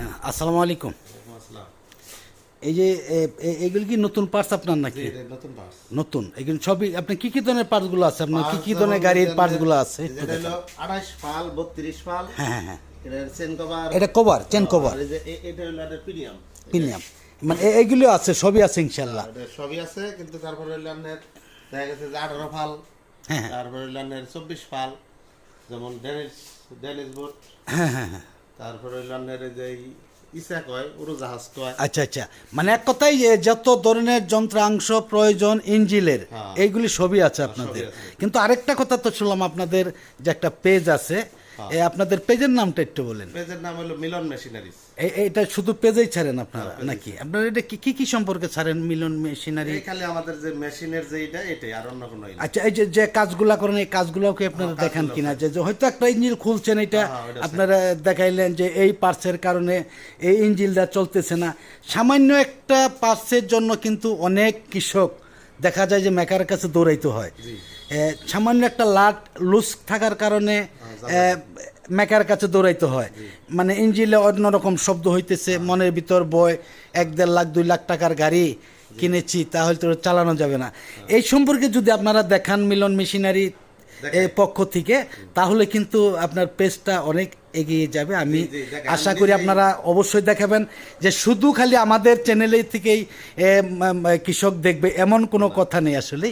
হ্যাঁ আসসালামু আলাইকুম। আসসালাম। এই যে এগুলো কি নতুন পার্টস আপনার নাকি? নতুন বাস। নতুন। এগুলো সবই আপনি কি কি ধরনের পার্টসগুলো আছে? আপনার কি কি ধরনের গাড়ির পার্টসগুলো আছে? 28 ফাল, 32 ফাল, হ্যাঁ হ্যাঁ হ্যাঁ। চেন কভার, এটা কভার চেন কভার এই যে এটা হলো প্রিমিয়াম। প্রিমিয়াম মানে এগুলো আছে সবই আছে ইনশাল্লাহ। সবই আছে, কিন্তু তারপরে হলো দেখা গেছে যে 18 ফাল, হ্যাঁ হ্যাঁ। তারপরে হলো 24 ফাল, যেমন ডেনিস ডেনিস বোট, হ্যাঁ হ্যাঁ হ্যাঁ। তারপরে হলো আপনার যে এই ইসা কয়, উড়োজাহাজ কয়। আচ্ছা আচ্ছা মানে এক কথাই যে যত ধরনের যন্ত্রাংশ প্রয়োজন ইঞ্জিলের হ্যাঁ। এইগুলি সবই আছে আপনাদের সবই আছে। কিন্তু আরেকটা কথা তো শুনলাম আপনাদের যে একটা পেজ আছে হ্যাঁ। আপনাদের পেজের নামটা একটু বলেন। পেজের নাম হলো মিলন মেশিনারিজ। এটা শুধু পেজেই ছাড়েন আপনারা হ্যাঁ, নাকি? আপনারা এটা কি কি কি সম্পর্কে ছাড়েন মিলন মেশিনারি? খালি আমাদের যে মেশিনের যে এটা এটাই আর অন্য কোনো আচ্ছা এই যে যে কাজগুলা করেন এই কাজগুলোকে আপনারা হ্যাঁ, দেখান কিনা? যে হয়তো একটা ইঞ্জিন খুলছেন এটা হ্যাঁ, আপনারা দেখাইলেন যে এই পার্টসের কারণে এই ইঞ্জিনটা চলতেছে না। সামান্য একটা পার্টসের জন্য কিন্তু অনেক কৃষক দেখা যায় যে মেকারের কাছে দৌড়াইতে হয়। সামান্য একটা লাট লুজ থাকার কারণে মেকার কাছে দৌড়াইতে হয়। মানে ইঞ্জিনে অন্যরকম শব্দ হইতেছে মনের ভিতর বয় এক দেড় লাখ দুই লাখ টাকার গাড়ি কিনেছি তাহলে তো চালানো যাবে না। এই সম্পর্কে যদি আপনারা দেখান মিলন মেশিনারি পক্ষ থেকে তাহলে কিন্তু আপনার পেজটা অনেক এগিয়ে যাবে। আমি আশা করি আপনারা অবশ্যই দেখাবেন যে শুধু খালি আমাদের চ্যানেলে থেকেই কৃষক দেখবে এমন কোনো কথা নেই আসলে।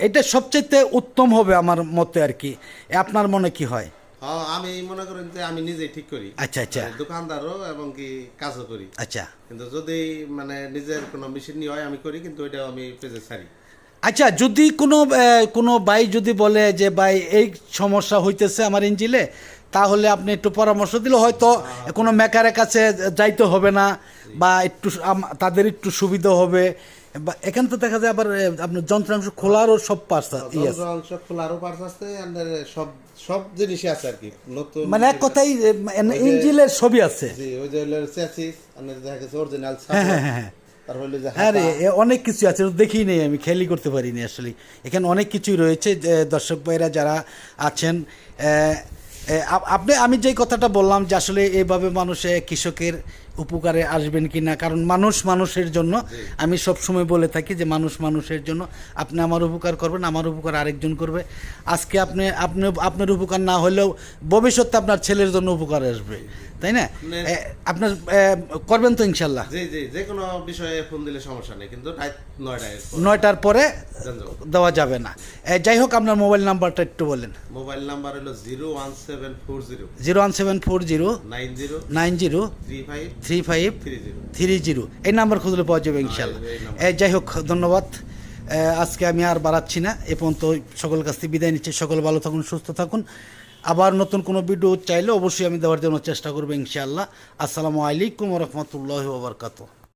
এটা সবচেয়ে উত্তম হবে আমার মতে আর কি। আপনার মনে কি হয়? হ্যাঁ, আমি মনে করেন যে আমি নিজেই ঠিক করি। আচ্ছা আচ্ছা। মানে দোকানদারও এবং কি কাজও করি। আচ্ছা। কিন্তু যদি মানে নিজের কোনো মেশিন হয় আমি করি কিন্তু ওইটাও আমি পেজে ছাড়ি। আচ্ছা যদি কোনো কোনো ভাই যদি বলে যে ভাই এই সমস্যা হইতেছে আমার ইঞ্জিলে তাহলে আপনি একটু পরামর্শ দিলে হয়তো কোনো মেকারের কাছে যাইতে হবে না বা একটু তাদের একটু সুবিধা হবে। বা এখান তো দেখা যায় আবার আপনার যন্ত্রাংশ খোলারও সব পার্স আছে। অংশ খোলারও পার্স আছে and সব সব জিনিসই আছে আর কি। নতুন মানে এক কথাই ইঞ্জিলের ছবি আছে। জি ওই যে হলো চ্যাসিস আপনার দেখা গেছে অরিজিনাল হ্যাঁ হ্যাঁ হ্যাঁ হ্যাঁ। হ্যাঁ রে অনেক কিছু আছে দেখি নেই আমি খেয়ালই করতে পারিনি আসলে। এখানে অনেক কিছুই রয়েছে দর্শক ভাইরা যারা আছেন আপনি আমি যে কথাটা বললাম যে আসলে এইভাবে মানুষে কৃষকের উপকারে আসবেন কি না কারণ মানুষ মানুষের জন্য আমি সব সময় বলে থাকি যে মানুষ মানুষের জন্য আপনি আমার উপকার করবেন আমার উপকার আরেকজন করবে। আজকে আপনি আপনি আপনার উপকার না হলেও ভবিষ্যতে আপনার ছেলের জন্য উপকার আসবে তাই না? আপনার করবেন তো ইনশাল্লাহ। জি জি যে কোনো বিষয়ে ফোন দিলে সমস্যা নেই কিন্তু নয়টার পরে দেওয়া যাবে না। যাই হোক আপনার মোবাইল নাম্বারটা একটু বলেন। মোবাইল নাম্বার হলো zero one seven four zero. Zero one seven four zero nine zero nine zero three five three five three zero এই নাম্বার খুঁজলে পাওয়া যাবে ইনশাল্লাহ। এ, যাই হোক ধন্যবাদ। আজকে আমি আর বাড়াচ্ছি না। এ পর্যন্ত সকল কাছ থেকে বিদায় নিচ্ছি। সকল ভালো থাকুন সুস্থ থাকুন। আবার নতুন কোনো ভিডিও চাইলে অবশ্যই আমি দেওয়ার জন্য চেষ্টা করব ইনশাআল্লাহ। আসসালামু আলাইকুম রহমতুল্লাহ ওবরকাত